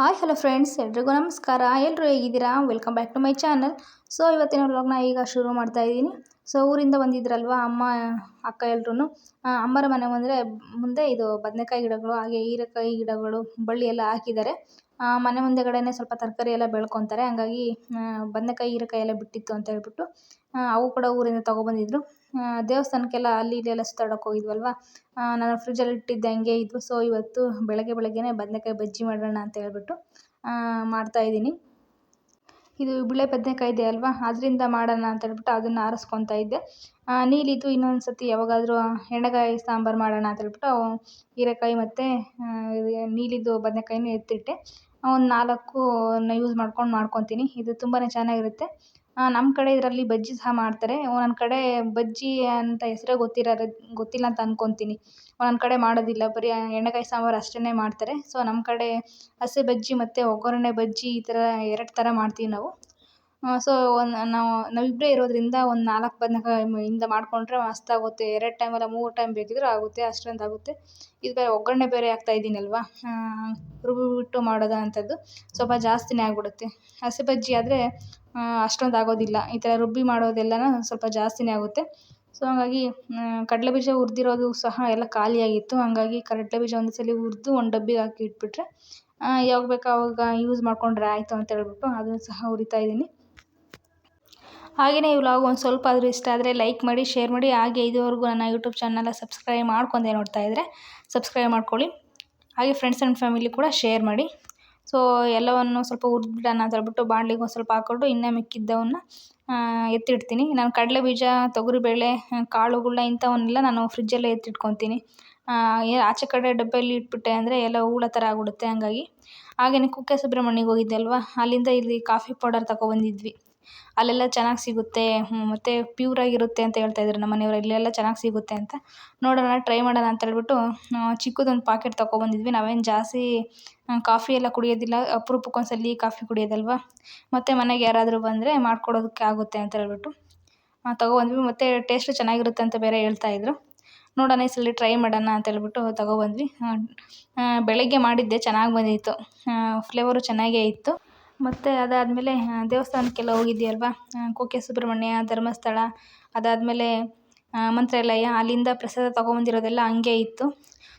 Hi, hello friends, ಎಲ್ರಿಗೂ ನಮಸ್ಕಾರ. ಎಲ್ಲರೂ ಹೇಗಿದ್ದೀರಾ? Welcome back to my channel. So, ಇವತ್ತಿನ ವ್ಲಾಗ್ನ ಈಗ ಶುರು ಮಾಡ್ತಾ ಇದ್ದೀನಿ. ಸೊ, ಊರಿಂದ ಬಂದಿದ್ರಲ್ವ ಅಮ್ಮ, ಅಕ್ಕ ಎಲ್ರೂ ಅಮ್ಮರ ಮನೆ ಮುಂದೆ ಮುಂದೆ ಇದು ಬದನೆಕಾಯಿ ಗಿಡಗಳು, ಹಾಗೆ ಹೀರೆಕಾಯಿ ಗಿಡಗಳು, ಬಳ್ಳಿ ಎಲ್ಲ ಹಾಕಿದ್ದಾರೆ. ಮನೆ ಮುಂದೆಗಡೆನೇ ಸ್ವಲ್ಪ ತರಕಾರಿ ಎಲ್ಲ ಬೆಳ್ಕೊತಾರೆ. ಹಂಗಾಗಿ ಬದನೆಕಾಯಿ ಹೀರೆಕಾಯಿ ಎಲ್ಲ ಬಿಟ್ಟಿತ್ತು ಅಂತ ಹೇಳ್ಬಿಟ್ಟು ಅವು ಕೂಡ ಊರಿಂದ ತಗೊಬಂದಿದ್ರು. ಆ, ದೇವಸ್ಥಾನಕ್ಕೆಲ್ಲ ಅಲ್ಲಿ ಇಲ್ಲಿ ಎಲ್ಲ ಸುತ್ತಾಡೋಕೆ ಹೋಗಿದ್ವಲ್ವ? ನಾನು ಫ್ರಿಜ್ಜಲ್ಲಿ ಇಟ್ಟಿದ್ದೆ ಹಂಗೆ ಇದ್ವು. ಸೊ ಇವತ್ತು ಬೆಳಗ್ಗೆ ಬೆಳಗ್ಗೆನೇ ಬದನೆಕಾಯಿ ಬಜ್ಜಿ ಮಾಡೋಣ ಅಂತ ಹೇಳ್ಬಿಟ್ಟು ಆ, ಮಾಡ್ತಾ ಇದ್ದೀನಿ. ಇದು ಬಿಳೆ ಬದನೆಕಾಯಿ ಇದೆ ಅಲ್ವಾ? ಅದರಿಂದ ಮಾಡೋಣ ಅಂತ ಹೇಳ್ಬಿಟ್ಟು ಅದನ್ನು ಆರಿಸ್ಕೊತಾ ಇದ್ದೆ. ನೀಲಿದು ಇನ್ನೊಂದು ಸತಿ ಯಾವಾಗಾದರೂ ಎಣ್ಣೆಗಾಯಿ ಸಾಂಬಾರು ಮಾಡೋಣ ಅಂತ ಹೇಳ್ಬಿಟ್ಟು ಹೀರೆಕಾಯಿ ಮತ್ತು ನೀಲಿದು ಬದನೇಕಾಯಿನೂ ಎತ್ತಿಟ್ಟೆ. ಒಂದು ನಾಲ್ಕು ಯೂಸ್ ಮಾಡ್ಕೊಂಡು ಮಾಡ್ಕೊತೀನಿ. ಇದು ತುಂಬಾ ಚೆನ್ನಾಗಿರುತ್ತೆ. ನಮ್ಮ ಕಡೆ ಇದರಲ್ಲಿ ಬಜ್ಜಿ ಸಹ ಮಾಡ್ತಾರೆ. ಒಂದೊಂದು ಕಡೆ ಬಜ್ಜಿ ಅಂತ ಹೆಸರೇ ಗೊತ್ತಿರೋದು, ಗೊತ್ತಿಲ್ಲ ಅಂತ ಅಂದ್ಕೊತೀನಿ ಒಂದೊಂದು ಕಡೆ ಮಾಡೋದಿಲ್ಲ. ಬರೀ ಎಣ್ಣೆಕಾಯಿ ಸಾಂಬಾರು ಅಷ್ಟೇ ಮಾಡ್ತಾರೆ. ಸೊ ನಮ್ಮ ಕಡೆ ಹಸಿ ಬಜ್ಜಿ ಮತ್ತು ಒಗ್ಗರಣೆ ಬಜ್ಜಿ ಈ ಥರ ಎರಡು ಥರ ಮಾಡ್ತೀವಿ ನಾವು. ಸೊ ಒಂದು, ನಾವು ನಾವಿಬ್ಬರೇ ಇರೋದ್ರಿಂದ ಒಂದು ನಾಲ್ಕು ಬದನೆಕಾಯಿ ಇಂದ ಮಾಡಿಕೊಂಡ್ರೆ ಮಸ್ತಾಗುತ್ತೆ ಎರಡು ಅಲ್ಲ, ಮೂರು ಟೈಮ್ ಬೇಕಿದ್ದರೂ ಆಗುತ್ತೆ, ಅಷ್ಟೊಂದು ಆಗುತ್ತೆ. ಇದು ಬೇರೆ ಒಗ್ಗರಣೆ ಬೇರೆ ಹಾಕ್ತಾ ಇದ್ದೀನಲ್ವಾ ರುಬ್ಬಿಬಿಟ್ಟು ಮಾಡೋದು ಅಂಥದ್ದು ಸ್ವಲ್ಪ ಜಾಸ್ತಿನೇ ಆಗಿಬಿಡುತ್ತೆ. ಹಸಿ ಬಜ್ಜಿ ಆದರೆ ಅಷ್ಟೊಂದು ಆಗೋದಿಲ್ಲ. ಈ ಥರ ರುಬ್ಬಿ ಮಾಡೋದೆಲ್ಲನೂ ಸ್ವಲ್ಪ ಜಾಸ್ತಿನೇ ಆಗುತ್ತೆ. ಸೊ ಹಾಗಾಗಿ ಕಡಲೆ ಬೀಜ ಹುರ್ದಿರೋದು ಸಹ ಎಲ್ಲ ಖಾಲಿಯಾಗಿತ್ತು ಹಾಗಾಗಿ ಕಡಲೆ ಬೀಜ ಒಂದು ಸಲ ಹುರಿದು ಒಂದು ಡಬ್ಬಿಗೆ ಹಾಕಿ ಇಟ್ಬಿಟ್ರೆ ಯಾವಾಗ ಬೇಕೋ ಆವಾಗ ಯೂಸ್ ಮಾಡಿಕೊಂಡ್ರೆ ಆಯಿತು ಅಂತ ಹೇಳ್ಬಿಟ್ಟು ಅದನ್ನು ಸಹ ಹುರಿತಾ ಇದ್ದೀನಿ. ಹಾಗೆಯೇ ಈ ವ್ಲಾಗ್ ಒಂದು ಸ್ವಲ್ಪ ಆದರೂ ಇಷ್ಟ ಆದರೆ ಲೈಕ್ ಮಾಡಿ ಶೇರ್ ಮಾಡಿ. ಹಾಗೆ ಇದುವರೆಗೂ ನನ್ನ ಯೂಟ್ಯೂಬ್ ಚಾನಲ್ನ ಸಬ್ಸ್ಕ್ರೈಬ್ ಮಾಡ್ಕೊಂಡೆ ನೋಡ್ತಾ ಇದ್ದರೆ ಸಬ್ಸ್ಕ್ರೈಬ್ ಮಾಡ್ಕೊಳ್ಳಿ. ಹಾಗೆ ಫ್ರೆಂಡ್ಸ್ ಆ್ಯಂಡ್ ಫ್ಯಾಮಿಲಿ ಕೂಡ ಶೇರ್ ಮಾಡಿ. ಸೊ ಎಲ್ಲವನ್ನು ಸ್ವಲ್ಪ ಹುರಿದ್ಬಿಡೋಣ ಅಂತ ಹೇಳ್ಬಿಟ್ಟು ಬಾಣಲಿಗೆ ಒಂದು ಸ್ವಲ್ಪ ಹಾಕ್ಕೊಂಡು ಇನ್ನೂ ಮಿಕ್ಕಿದ್ದವನ್ನ ಎತ್ತಿಡ್ತೀನಿ. ನಾನು ಕಡಲೆ ಬೀಜ, ತೊಗರಿಬೇಳೆ ಕಾಳುಗಳನ್ನ ಇಂಥವನ್ನೆಲ್ಲ ನಾನು ಫ್ರಿಜ್ಜಲ್ಲೇ ಎತ್ತಿಟ್ಕೊತೀನಿ. ಆಚೆ ಕಡೆ ಡಬ್ಬೆಯಲ್ಲಿ ಇಟ್ಬಿಟ್ಟೆ ಅಂದರೆ ಎಲ್ಲ ಹೂಳ ಥರ ಆಗ್ಬಿಡುತ್ತೆ ಹಂಗಾಗಿ. ಹಾಗೆಯೇ ಕುಕ್ಕೆ ಸುಬ್ರಹ್ಮಣ್ಯಗೆ ಹೋಗಿದ್ದೆ ಅಲ್ವಾ? ಅಲ್ಲಿಂದ ಇಲ್ಲಿ ಕಾಫಿ ಪೌಡರ್ ತಗೊಬಂದಿದ್ವಿ ಅಲ್ಲೆಲ್ಲ ಚೆನ್ನಾಗಿ ಸಿಗುತ್ತೆ ಮತ್ತು ಪ್ಯೂರಾಗಿರುತ್ತೆ ಅಂತ ಹೇಳ್ತಾ ಇದ್ರು ನಮ್ಮ ಮನೆಯವ್ರು, ಇಲ್ಲೆಲ್ಲ ಚೆನ್ನಾಗಿ ಸಿಗುತ್ತೆ ಅಂತ. ನೋಡೋಣ ಟ್ರೈ ಮಾಡೋಣ ಅಂತ ಹೇಳ್ಬಿಟ್ಟು ಚಿಕ್ಕದೊಂದು ಪಾಕೆಟ್ ತೊಗೊಬಂದಿದ್ವಿ ನಾವೇನು ಜಾಸ್ತಿ ಕಾಫಿ ಎಲ್ಲ ಕುಡಿಯೋದಿಲ್ಲ, ಅಪ್ರೂಪಕ್ಕೆ ಒಂದ್ಸಲ ಕಾಫಿ ಕುಡಿಯೋದಲ್ವ? ಮತ್ತು ಮನೆಗೆ ಯಾರಾದರೂ ಬಂದರೆ ಮಾಡ್ಕೊಡೋದಕ್ಕೆ ಆಗುತ್ತೆ ಅಂತ ಹೇಳ್ಬಿಟ್ಟು ತಗೊಬಂದ್ವಿ. ಮತ್ತು ಟೇಸ್ಟು ಚೆನ್ನಾಗಿರುತ್ತೆ ಅಂತ ಬೇರೆ ಹೇಳ್ತಾ ಇದ್ರು. ನೋಡೋಣ, ಈ ಸಲ ಟ್ರೈ ಮಾಡೋಣ ಅಂತ ಹೇಳ್ಬಿಟ್ಟು ತಗೊಬಂದ್ವಿ. ಬೆಳಗ್ಗೆ ಮಾಡಿದ್ದೆ, ಚೆನ್ನಾಗಿ ಬಂದಿತ್ತು. ಫ್ಲೇವರು ಚೆನ್ನಾಗೇ ಇತ್ತು. ಮತ್ತು ಅದಾದಮೇಲೆ ದೇವಸ್ಥಾನಕ್ಕೆಲ್ಲ ಹೋಗಿದ್ವಿ ಅಲ್ವಾ ಕುಕ್ಕೆ ಸುಬ್ರಹ್ಮಣ್ಯ, ಧರ್ಮಸ್ಥಳ, ಅದಾದಮೇಲೆ ಮಂತ್ರಾಲಯ, ಅಲ್ಲಿಂದ ಪ್ರಸಾದ ತಗೊಬಂದಿರೋದೆಲ್ಲ ಹಂಗೆ ಇತ್ತು.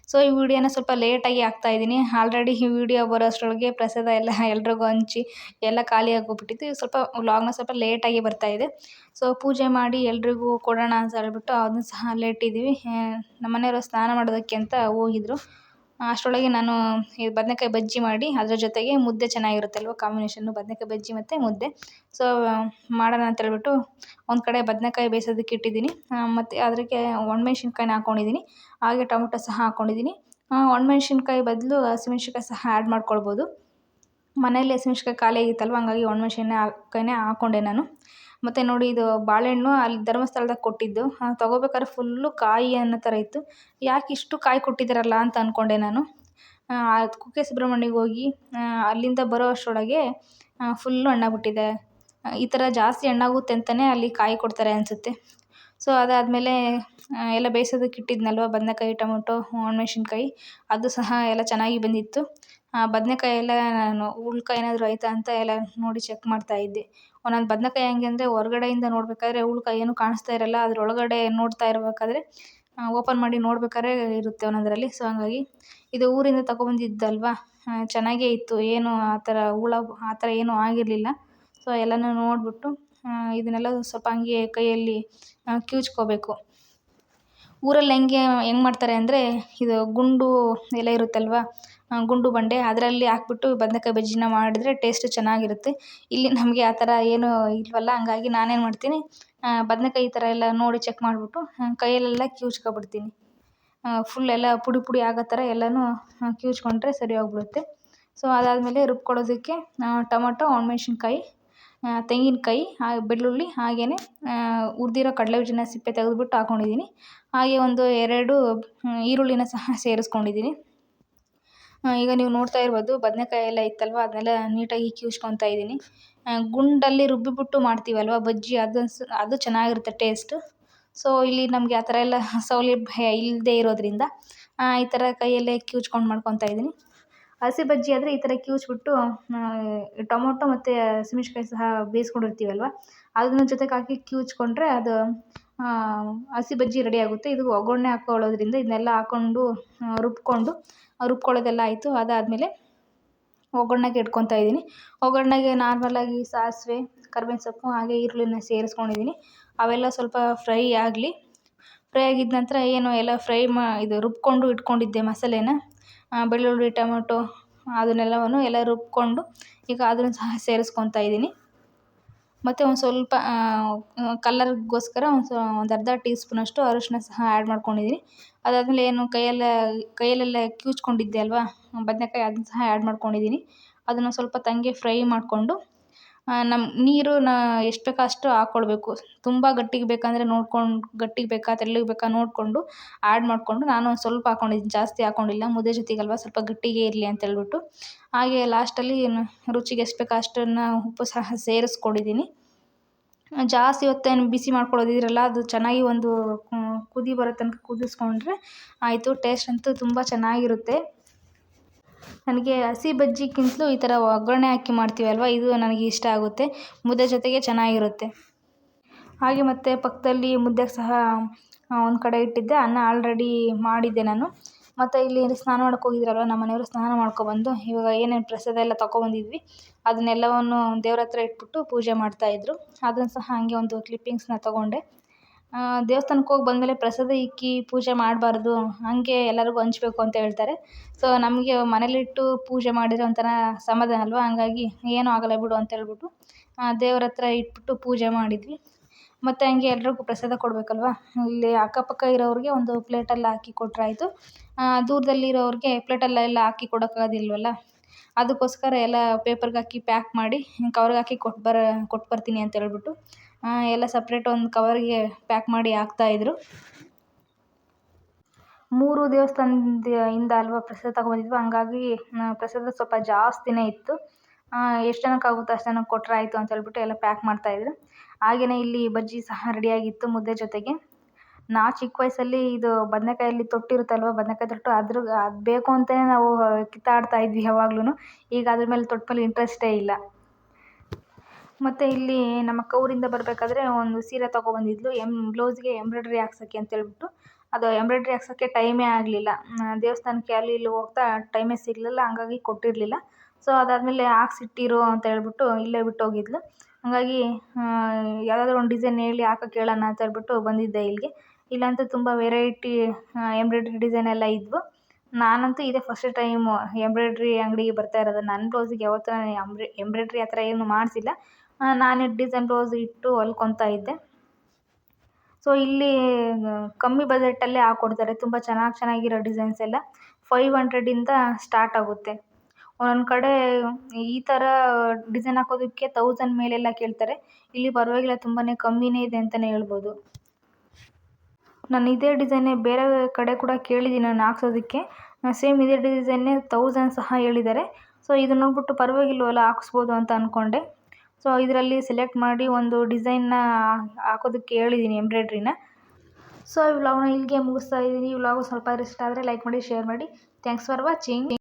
ಸೊ ಈ ವಿಡಿಯೋನ ಸ್ವಲ್ಪ ಲೇಟಾಗಿ ಹಾಕ್ತಾಯಿದ್ದೀನಿ ಆಲ್ರೆಡಿ ಈ ವಿಡಿಯೋ ಬರೋ ಅಷ್ಟರೊಳಗೆ ಪ್ರಸಾದ ಎಲ್ಲ ಎಲ್ರಿಗೂ ಹಂಚಿ, ಎಲ್ಲ ಖಾಲಿ ಆಗೋಗ್ಬಿಟ್ಟಿತ್ತು. ಸ್ವಲ್ಪ ವ್ಲಾಗ್ನ ಸ್ವಲ್ಪ ಲೇಟಾಗಿ ಇದೆ. ಸೊ ಪೂಜೆ ಮಾಡಿ ಎಲ್ರಿಗೂ ಕೊಡೋಣ ಅಂತ ಹೇಳ್ಬಿಟ್ಟು ಅದನ್ನು ಸಹ ಅಲ್ಲೇ ನಮ್ಮ ಮನೆಯವರು ಸ್ನಾನ ಮಾಡೋದಕ್ಕೆ ಅಂತ ಹೋಗಿದ್ರು. ಅಷ್ಟರೊಳಗೆ ನಾನು ಈ ಬದನೇಕಾಯಿ ಬಜ್ಜಿ ಮಾಡಿ ಅದ್ರ ಜೊತೆಗೆ ಮುದ್ದೆ ಚೆನ್ನಾಗಿರುತ್ತಲ್ವ ಕಾಂಬಿನೇಷನ್ನು ಬದನೆಕಾಯಿ ಬಜ್ಜಿ ಮತ್ತು ಮುದ್ದೆ. ಸೊ ಮಾಡೋಣ ಅಂತ ಹೇಳ್ಬಿಟ್ಟು ಒಂದು ಕಡೆ ಬದನೇಕಾಯಿ ಬೇಯಿಸೋದಕ್ಕೆ ಇಟ್ಟಿದ್ದೀನಿ. ಮತ್ತು ಅದಕ್ಕೆ ಒಣಮೆಣ್ಸಿನ್ಕಾಯಿನ ಹಾಕ್ಕೊಂಡಿದ್ದೀನಿ ಹಾಗೆ ಟೊಮೊಟೊ ಸಹ ಹಾಕ್ಕೊಂಡಿದ್ದೀನಿ ಒಣಮೆಣ್ಸಿನ್ಕಾಯಿ ಬದಲು ಹಸಿಮೆಣ್ಸಿನ್ಕಾಯಿ ಸಹ ಆ್ಯಡ್ ಮಾಡ್ಕೊಳ್ಬೋದು. ಮನೇಲಿ ಹಸಿಮೆಣ್ಸಿನ್ಕಾಯಿ ಖಾಲಿ ಆಗಿತ್ತಲ್ವ ಹಂಗಾಗಿ ಒಣಮೆಣ್ಸಿನ್ಕಾಯಿನೇ ಹಾಕ್ಕೊಂಡೆ ನಾನು. ಮತ್ತು ನೋಡಿ ಇದು ಬಾಳೆಹಣ್ಣು, ಅಲ್ಲಿ ಧರ್ಮಸ್ಥಳದಾಗ ಕೊಟ್ಟಿದ್ದು. ತೊಗೋಬೇಕಾದ್ರೆ ಫುಲ್ಲು ಕಾಯಿ ಅನ್ನೋ ಥರ ಇತ್ತು. ಯಾಕೆ ಇಷ್ಟು ಕಾಯಿ ಕೊಟ್ಟಿದ್ದಾರಲ್ಲ ಅಂತ ಅಂದ್ಕೊಂಡೆ ನಾನು. ಕುಕ್ಕೆ ಸುಬ್ರಹ್ಮಣ್ಯಗೆ ಹೋಗಿ ಅಲ್ಲಿಂದ ಬರೋ ಅಷ್ಟರೊಳಗೆ ಫುಲ್ಲು ಹಣ್ಣಾಗ್ಬಿಟ್ಟಿದೆ ಈ ಥರ ಜಾಸ್ತಿ ಹಣ್ಣಾಗುತ್ತೆ ಅಂತಲೇ ಅಲ್ಲಿ ಕಾಯಿ ಕೊಡ್ತಾರೆ ಅನಿಸುತ್ತೆ. ಸೊ ಅದಾದಮೇಲೆ ಎಲ್ಲ ಬೇಯಿಸೋದಕ್ಕೆ ಇಟ್ಟಿದ್ನಲ್ವ? ಬದನೆಕಾಯಿ ಟೊಮೊಟೊ ಒಣಮೆಣ್ಸಿನ್ಕಾಯಿ ಅದು ಸಹ ಎಲ್ಲ ಚೆನ್ನಾಗಿ ಬಂದಿತ್ತು. ಬದನೆಕಾಯಿ ಎಲ್ಲ ನಾನು ಉಳ್ಕ ಏನಾದರೂ ಐತಾ ಅಂತ ಎಲ್ಲ ನೋಡಿ ಚೆಕ್ ಮಾಡ್ತಾಯಿದ್ದೆ ಒಂದೊಂದು ಬದನೆಕಾಯಿ ಹೆಂಗೆ ಅಂದರೆ ಹೊರ್ಗಡೆಯಿಂದ ನೋಡಬೇಕಾದ್ರೆ ಉಳ್ಕ ಏನೂ ಕಾಣಿಸ್ತಾ ಇರೋಲ್ಲ ಅದ್ರ ಒಳಗಡೆ ನೋಡ್ತಾ ಇರಬೇಕಾದ್ರೆ ಓಪನ್ ಮಾಡಿ ನೋಡ್ಬೇಕಾದ್ರೆ ಇರುತ್ತೆ ಒಂದೊಂದರಲ್ಲಿ. ಸೊ ಹಂಗಾಗಿ ಇದು ಊರಿಂದ ತಗೊಬಂದಿದ್ದಲ್ವಾ? ಚೆನ್ನಾಗೇ ಇತ್ತು. ಏನು ಆ ಥರ ಹುಳ, ಆ ಥರ ಏನೂ ಆಗಿರಲಿಲ್ಲ. ಸೊ ಎಲ್ಲನೂ ನೋಡಿಬಿಟ್ಟು ಇದನ್ನೆಲ್ಲ ಸ್ವಲ್ಪ ಹಂಗೆ ಕೈಯಲ್ಲಿ ಕಿವುಚ್ಕೋಬೇಕು ಊರಲ್ಲಿ ಹೆಂಗೆ ಹೆಂಗೆ ಮಾಡ್ತಾರೆ ಅಂದರೆ ಇದು ಗುಂಡು ಎಲ್ಲ ಇರುತ್ತಲ್ವ ಗುಂಡು ಬಂಡೆ ಅದರಲ್ಲಿ ಹಾಕ್ಬಿಟ್ಟು ಬದನೆಕಾಯಿ ಬಜ್ಜಿನ ಮಾಡಿದ್ರೆ ಟೇಸ್ಟ್ ಚೆನ್ನಾಗಿರುತ್ತೆ. ಇಲ್ಲಿ ನಮಗೆ ಆ ಥರ ಏನು ಇಲ್ವಲ್ಲ, ಹಂಗಾಗಿ ನಾನೇನು ಮಾಡ್ತೀನಿ ಬದನೆಕಾಯಿ ಈ ಥರ ಎಲ್ಲ ನೋಡಿ ಚೆಕ್ ಮಾಡಿಬಿಟ್ಟು ಕೈಯಲ್ಲೆಲ್ಲ ಕಿವುಚ್ಕೊಬಿಡ್ತೀನಿ ಫುಲ್ ಎಲ್ಲ ಪುಡಿ ಪುಡಿ ಆಗೋ ಥರ ಎಲ್ಲನೂ ಕಿವುಚ್ಕೊಂಡ್ರೆ ಸರಿ ಹೋಗ್ಬಿಡುತ್ತೆ. ಸೊ ಅದಾದಮೇಲೆ ರುಬ್ಕೊಳ್ಳೋದಕ್ಕೆ ಟೊಮೊಟೊ, ಒಣಮೆಣ್ಸಿನ್ಕಾಯಿ ತೆಂಗಿನಕಾಯಿ ಬೆಳ್ಳುಳ್ಳಿ ಹಾಗೆಯೇ ಹುರ್ದಿರೋ ಕಡಲೆಬೀಜನ ಸಿಪ್ಪೆ ತೆಗೆದುಬಿಟ್ಟು ಹಾಕ್ಕೊಂಡಿದ್ದೀನಿ ಹಾಗೆ ಒಂದು ಎರಡು ಈರುಳ್ಳಿನ ಸಹ ಸೇರಿಸ್ಕೊಂಡಿದ್ದೀನಿ. ಈಗ ನೀವು ನೋಡ್ತಾ ಇರ್ಬೋದು ಬದನೆಕಾಯಿ ಎಲ್ಲ ಇತ್ತಲ್ವ? ಅದನ್ನೆಲ್ಲ ನೀಟಾಗಿ ಕಿವುಚ್ಕೊತಾ ಇದ್ದೀನಿ. ಗುಂಡಲ್ಲಿ ರುಬ್ಬಿಬಿಟ್ಟು ಮಾಡ್ತೀವಲ್ವ ಬಜ್ಜಿ? ಅದು ಅದು ಚೆನ್ನಾಗಿರುತ್ತೆ ಟೇಸ್ಟು. ಸೊ ಇಲ್ಲಿ ನಮಗೆ ಆ ಥರ ಎಲ್ಲ ಸೌಲಭ್ಯ ಇಲ್ಲದೆ ಇರೋದರಿಂದ ಈ ಥರ ಕೈಯಲ್ಲೇ ಕಿವುಚ್ಕೊಂಡು ಮಾಡ್ಕೊತಾ ಇದ್ದೀನಿ. ಹಸಿ ಬಜ್ಜಿ ಆದರೆ ಈ ಥರ ಕಿವುಚ್ಬಿಟ್ಟು ಟೊಮೊಟೊ ಮತ್ತು ಹಸಿಮೆಣ್ಸಿನ್ಕಾಯಿ ಸಹ ಬೇಯಿಸ್ಕೊಂಡಿರ್ತೀವಲ್ವ? ಅದನ್ನು ಜೊತೆಗೆ ಹಾಕಿ ಕಿವುಚ್ಕೊಂಡ್ರೆ ಅದು ಹಸಿ ಬಜ್ಜಿ ರೆಡಿ ಆಗುತ್ತೆ. ಇದು ಒಗ್ಗರಣೆ ಹಾಕ್ಕೊಳ್ಳೋದ್ರಿಂದ ಇದನ್ನೆಲ್ಲ ಹಾಕ್ಕೊಂಡು ರುಬ್ಕೊಂಡು ರುಬ್ಕೊಳ್ಳೋದೆಲ್ಲ ಆಯಿತು. ಅದಾದಮೇಲೆ ಒಗ್ಗರಣೆಗೆ ಇಟ್ಕೊತಾ ಇದ್ದೀನಿ. ಒಗ್ಗರಣೆಗೆ ನಾರ್ಮಲಾಗಿ ಸಾಸಿವೆ, ಕರ್ಬೇವಿನ ಸೊಪ್ಪು, ಹಾಗೆ ಈರುಳ್ಳಿನ ಸೇರಿಸ್ಕೊಂಡಿದ್ದೀನಿ. ಅವೆಲ್ಲ ಸ್ವಲ್ಪ ಫ್ರೈ ಆಗಲಿ. ಫ್ರೈ ಆಗಿದ ನಂತರ ಏನು, ಎಲ್ಲ ಫ್ರೈ ಮಾ, ಇದು ರುಬ್ಕೊಂಡು ಇಟ್ಕೊಂಡಿದ್ದೆ ಮಸಾಲೆನ. ಬೆಳ್ಳುಳ್ಳಿ, ಟೊಮೊಟೊ, ಅದನ್ನೆಲ್ಲವನ್ನು ಎಲ್ಲ ರುಬ್ಕೊಂಡು ಈಗ ಅದನ್ನು ಸಹ ಸೇರಿಸ್ಕೊತಾ ಇದ್ದೀನಿ. ಮತ್ತು ಒಂದು ಸ್ವಲ್ಪ ಕಲ್ಲರ್ಗೋಸ್ಕರ ಒಂದು ಸ್ವ ಒಂದು ಅರ್ಧ ಟೀ ಸ್ಪೂನಷ್ಟು ಅರಿಶಿನ ಸಹ ಆ್ಯಡ್ ಮಾಡ್ಕೊಂಡಿದ್ದೀನಿ ಅದಾದಮೇಲೆ ಏನು ಕೈಯಲ್ಲ, ಕೈಯಲ್ಲೆಲ್ಲ ಕಿವುಚ್ಕೊಂಡಿದ್ದೆ ಅಲ್ವಾ? ಬದನೇಕಾಯಿ ಅದನ್ನ ಸಹ ಆ್ಯಡ್ ಮಾಡ್ಕೊಂಡಿದ್ದೀನಿ ಅದನ್ನು ಸ್ವಲ್ಪ ತಂಗಿ ಫ್ರೈ ಮಾಡಿಕೊಂಡು ನಮ್ಮ ನೀರು ನಾ ಎಷ್ಟು ಬೇಕೋ ಅಷ್ಟು ಹಾಕ್ಕೊಳ್ಬೇಕು ತುಂಬ ಗಟ್ಟಿಗೆ ಬೇಕಂದರೆ ನೋಡ್ಕೊಂಡು, ಗಟ್ಟಿಗೆ ಬೇಕಾ, ತೆಳ್ಳಗೆ ಬೇಕಾ ನೋಡಿಕೊಂಡು ಆ್ಯಡ್ ಮಾಡಿಕೊಂಡು ನಾನು ಒಂದು ಸ್ವಲ್ಪ ಹಾಕ್ಕೊಂಡಿದ್ದೀನಿ ಜಾಸ್ತಿ ಹಾಕ್ಕೊಂಡಿಲ್ಲ ಮುದ್ದೆ ಜೊತೆಗಲ್ವ ಸ್ವಲ್ಪ ಗಟ್ಟಿಗೆ ಇರಲಿ ಅಂತ ಹೇಳ್ಬಿಟ್ಟು. ಹಾಗೆ ಲಾಸ್ಟಲ್ಲಿ ರುಚಿಗೆ ಎಷ್ಟು ಬೇಕೋ ಅಷ್ಟನ್ನು ಉಪ್ಪು ಸಹ ಸೇರಿಸ್ಕೊಂಡಿದ್ದೀನಿ ಜಾಸ್ತಿ ಹೊತ್ತೇನು ಬಿಸಿ ಮಾಡ್ಕೊಳ್ಳೋದಿದ್ರಲ್ಲ ಅದು ಚೆನ್ನಾಗಿ ಒಂದು ಕುದಿ ಬರೋ ತನಕ ಕುದಿಸ್ಕೊಂಡ್ರೆ ಆಯಿತು ಟೇಸ್ಟ್ ಅಂತೂ ತುಂಬ ಚೆನ್ನಾಗಿರುತ್ತೆ. ನನಗೆ ಹಸಿ ಬಜ್ಜಿಗಿಂತಲೂ ಈ ಥರ ಒಗ್ಗರಣೆ ಹಾಕಿ ಮಾಡ್ತೀವಿ ಅಲ್ವಾ? ಇದು ನನಗೆ ಇಷ್ಟ ಆಗುತ್ತೆ. ಮುದ್ದೆ ಜೊತೆಗೆ ಚೆನ್ನಾಗಿರುತ್ತೆ. ಹಾಗೆ ಮತ್ತು ಪಕ್ಕದಲ್ಲಿ ಮುದ್ದೆಗೆ ಸಹ ಒಂದು ಕಡೆ ಇಟ್ಟಿದ್ದೆ. ಅನ್ನ ಆಲ್ರೆಡಿ ಮಾಡಿದ್ದೆ ನಾನು. ಮತ್ತು ಇಲ್ಲಿ ಸ್ನಾನ ಮಾಡಕ್ಕೆ ಹೋಗಿದ್ರಲ್ವ? ನಮ್ಮ ಮನೆಯವರು ಸ್ನಾನ ಮಾಡ್ಕೊಬಂದು ಇವಾಗ ಏನೇನು ಪ್ರಸಾದ ಎಲ್ಲ ತೊಗೊಬಂದಿದ್ವಿ ಅದನ್ನೆಲ್ಲವನ್ನು ದೇವ್ರ ಹತ್ರ ಇಟ್ಬಿಟ್ಟು ಪೂಜೆ ಮಾಡ್ತಾಯಿದ್ರು ಅದನ್ನು ಸಹ ಹಾಗೆ ಒಂದು ಕ್ಲಿಪ್ಪಿಂಗ್ಸ್ನ ತೊಗೊಂಡೆ. ದೇವಸ್ಥಾನಕ್ಕೆ ಹೋಗಿ ಬಂದಮೇಲೆ ಪ್ರಸಾದ ಇಕ್ಕಿ ಪೂಜೆ ಮಾಡಬಾರ್ದು, ಹಾಗೆ ಎಲ್ಲರಿಗೂ ಹಂಚ್ಬೇಕು ಅಂತ ಹೇಳ್ತಾರೆ. ಸೊ ನಮಗೆ ಮನೇಲಿಟ್ಟು ಪೂಜೆ ಮಾಡಿದರೆ ಒಂಥರ ಸಮಾಧಾನ ಅಲ್ವಾ? ಹಂಗಾಗಿ ಏನೂ ಆಗಲ್ಲ ಬಿಡು ಅಂತ ಹೇಳ್ಬಿಟ್ಟು ದೇವ್ರ ಹತ್ರ ಇಟ್ಬಿಟ್ಟು ಪೂಜೆ ಮಾಡಿದ್ವಿ. ಮತ್ತು ಹಂಗೆ ಎಲ್ರಿಗೂ ಪ್ರಸಾದ ಕೊಡಬೇಕಲ್ವಾ? ಇಲ್ಲಿ ಅಕ್ಕಪಕ್ಕ ಇರೋರಿಗೆ ಒಂದು ಪ್ಲೇಟಲ್ಲಿ ಹಾಕಿ ಕೊಟ್ಟರೆ ಆಯಿತು ದೂರದಲ್ಲಿರೋರಿಗೆ ಪ್ಲೇಟಲ್ಲೆಲ್ಲ ಹಾಕಿ ಕೊಡೋಕ್ಕಾಗೋದಿಲ್ವಲ್ಲ ಅದಕ್ಕೋಸ್ಕರ ಎಲ್ಲ ಪೇಪರ್ಗೆ ಹಾಕಿ ಪ್ಯಾಕ್ ಮಾಡಿ ಕವರ್ಗೆ ಹಾಕಿ ಕೊಟ್ಟು ಬರ ಕೊಟ್ಟು ಬರ್ತೀನಿ ಅಂತ ಹೇಳ್ಬಿಟ್ಟು ಎಲ್ಲ ಸಪ್ರೇಟ್ ಒಂದು ಕವರ್ಗೆ ಪ್ಯಾಕ್ ಮಾಡಿ ಹಾಕ್ತಾಯಿದ್ರು ಮೂರು ದೇವಸ್ಥಾನದ ಇಂದ ಅಲ್ವಾ ಪ್ರಸಾದ ತಗೊಂಡಿದ್ವಿ. ಹಂಗಾಗಿ ಪ್ರಸಾದ ಸ್ವಲ್ಪ ಜಾಸ್ತಿನೇ ಇತ್ತು. ಎಷ್ಟು ಜನಕ್ಕಾಗುತ್ತೋ ಅಷ್ಟು ಜನಕ್ಕೆ ಕೊಟ್ಟರೆ ಆಯಿತು ಅಂತ ಹೇಳ್ಬಿಟ್ಟು ಎಲ್ಲ ಪ್ಯಾಕ್ ಮಾಡ್ತಾಯಿದ್ರು ಹಾಗೆಯೇ ಇಲ್ಲಿ ಬಜ್ಜಿ ಸಹ ರೆಡಿಯಾಗಿತ್ತು ಮುದ್ದೆ ಜೊತೆಗೆ. ನಾ ಚಿಕ್ಕ ವಯಸ್ಸಲ್ಲಿ ಇದು ಬದನೇಕಾಯಲ್ಲಿ ತೊಟ್ಟಿರುತ್ತಲ್ವ, ಬದನೇಕಾಯಿ ತೊಟ್ಟು, ಅದ್ರ, ಅದು ಬೇಕು ಅಂತಲೇ ನಾವು ಕಿತ್ತಾಡ್ತಾ ಇದ್ವಿ ಯಾವಾಗ್ಲೂ ಈಗ ಅದ್ರ ಮೇಲೆ ತೊಟ್ಟ ಮೇಲೆ ಇಂಟ್ರೆಸ್ಟೇ ಇಲ್ಲ. ಮತ್ತು ಇಲ್ಲಿ ನಮ್ಮ ಅಕ್ಕ ಊರಿಂದ ಬರಬೇಕಾದ್ರೆ ಒಂದು ಸೀರೆ ತೊಗೊಬಂದಿದ್ಲು, ಎಂ, ಬ್ಲೌಸ್ಗೆ ಎಂಬ್ರಾಯ್ಡ್ರಿ ಹಾಕ್ಸೋಕ್ಕೆ ಅಂತ ಹೇಳ್ಬಿಟ್ಟು. ಅದು ಎಂಬ್ರಾಯ್ಡ್ರಿ ಹಾಕ್ಸೋಕ್ಕೆ ಟೈಮೇ ಆಗಲಿಲ್ಲ. ದೇವಸ್ಥಾನಕ್ಕೆ ಅಲ್ಲಿ ಇಲ್ಲಿ ಹೋಗ್ತಾ ಟೈಮೇ ಸಿಗಲಿಲ್ಲ, ಹಂಗಾಗಿ ಕೊಟ್ಟಿರಲಿಲ್ಲ. ಸೊ ಅದಾದಮೇಲೆ ಹಾಕ್ಸಿಟ್ಟಿರು ಅಂತ ಹೇಳ್ಬಿಟ್ಟು ಇಲ್ಲೇ ಬಿಟ್ಟೋಗಿದ್ಲು. ಹಾಗಾಗಿ ಯಾವುದಾದ್ರು ಒಂದು ಡಿಸೈನ್ ಹೇಳಿ ಹಾಕಕ್ಕೆ ಹೇಳೋಣ ಅಂತ ಹೇಳ್ಬಿಟ್ಟು ಬಂದಿದ್ದೆ ಇಲ್ಲಿಗೆ. ಇಲ್ಲಂತೂ ತುಂಬ ವೆರೈಟಿ ಎಂಬ್ರಾಯ್ಡ್ರಿ ಡಿಸೈನ್ ಎಲ್ಲ ಇದ್ವು. ನಾನಂತೂ ಇದೇ ಫಸ್ಟ್ ಟೈಮು ಎಂಬ್ರಾಯ್ಡ್ರಿ ಅಂಗಡಿಗೆ ಬರ್ತಾ ಇರೋದು. ನನ್ನ ಬ್ಲೌಸಿಗೆ ಯಾವತ್ತೂ ನಾನು ಎಂಬ್ರಿ, ಎಂಬ್ರಾಯ್ಡ್ರಿ ಆ ಥರ ಏನು ಮಾಡಿಸಿಲ್ಲ. ನಾನೇ ಡಿಸೈನ್ ರೋಸ್ ಇಟ್ಟು ಹೊಲ್ಕೊತಾ ಇದ್ದೆ. ಸೊ ಇಲ್ಲಿ ಕಮ್ಮಿ ಬಜೆಟಲ್ಲೇ ಹಾಕ್ಕೊಡ್ತಾರೆ ತುಂಬ ಚೆನ್ನಾಗಿ ಚೆನ್ನಾಗಿರೋ ಡಿಸೈನ್ಸ್ ಎಲ್ಲ. ಫೈವ್ ಹಂಡ್ರೆಡಿಂದ ಸ್ಟಾರ್ಟ್ ಆಗುತ್ತೆ. ಒಂದೊಂದು ಕಡೆ ಈ ಥರ ಡಿಸೈನ್ ಹಾಕೋದಕ್ಕೆ ತೌಸಂಡ್ ಮೇಲೆಲ್ಲ ಕೇಳ್ತಾರೆ. ಇಲ್ಲಿ ಪರವಾಗಿಲ್ಲ ತುಂಬಾ ಕಮ್ಮಿನೇ ಇದೆ ಅಂತಲೇ ಹೇಳ್ಬೋದು. ನಾನು ಇದೇ ಡಿಸೈನೇ ಬೇರೆ ಕಡೆ ಕೂಡ ಕೇಳಿದ್ದೀನಿ ನಾನು ಹಾಕ್ಸೋದಕ್ಕೆ. ಸೇಮ್ ಇದೇ ಡಿಸೈನ್ನೇ ತೌಸಂಡ್ ಸಹ ಹೇಳಿದ್ದಾರೆ. ಸೊ ಇದನ್ನ ನೋಡ್ಬಿಟ್ಟು ಪರವಾಗಿಲ್ವಲ್ಲ, ಹಾಕ್ಸ್ಬೋದು ಅಂತ ಅಂದ್ಕೊಂಡೆ ಸೊ ಇದರಲ್ಲಿ ಸೆಲೆಕ್ಟ್ ಮಾಡಿ ಒಂದು ಡಿಸೈನ್ನ ಹಾಕೋದಕ್ಕೆ ಹೇಳಿದ್ದೀನಿ ಎಂಬ್ರಾಯ್ಡ್ರಿನ ಸೊ ಈ ವ್ಲಾಗ್ನ ಇಲ್ಲಿಗೆ ಮುಗಿಸ್ತಾ ಇದ್ದೀನಿ. ಈ ವ್ಲಾಗು ಸ್ವಲ್ಪ ಇಷ್ಟ ಆದರೆ ಲೈಕ್ ಮಾಡಿ ಶೇರ್ ಮಾಡಿ. Thanks for watching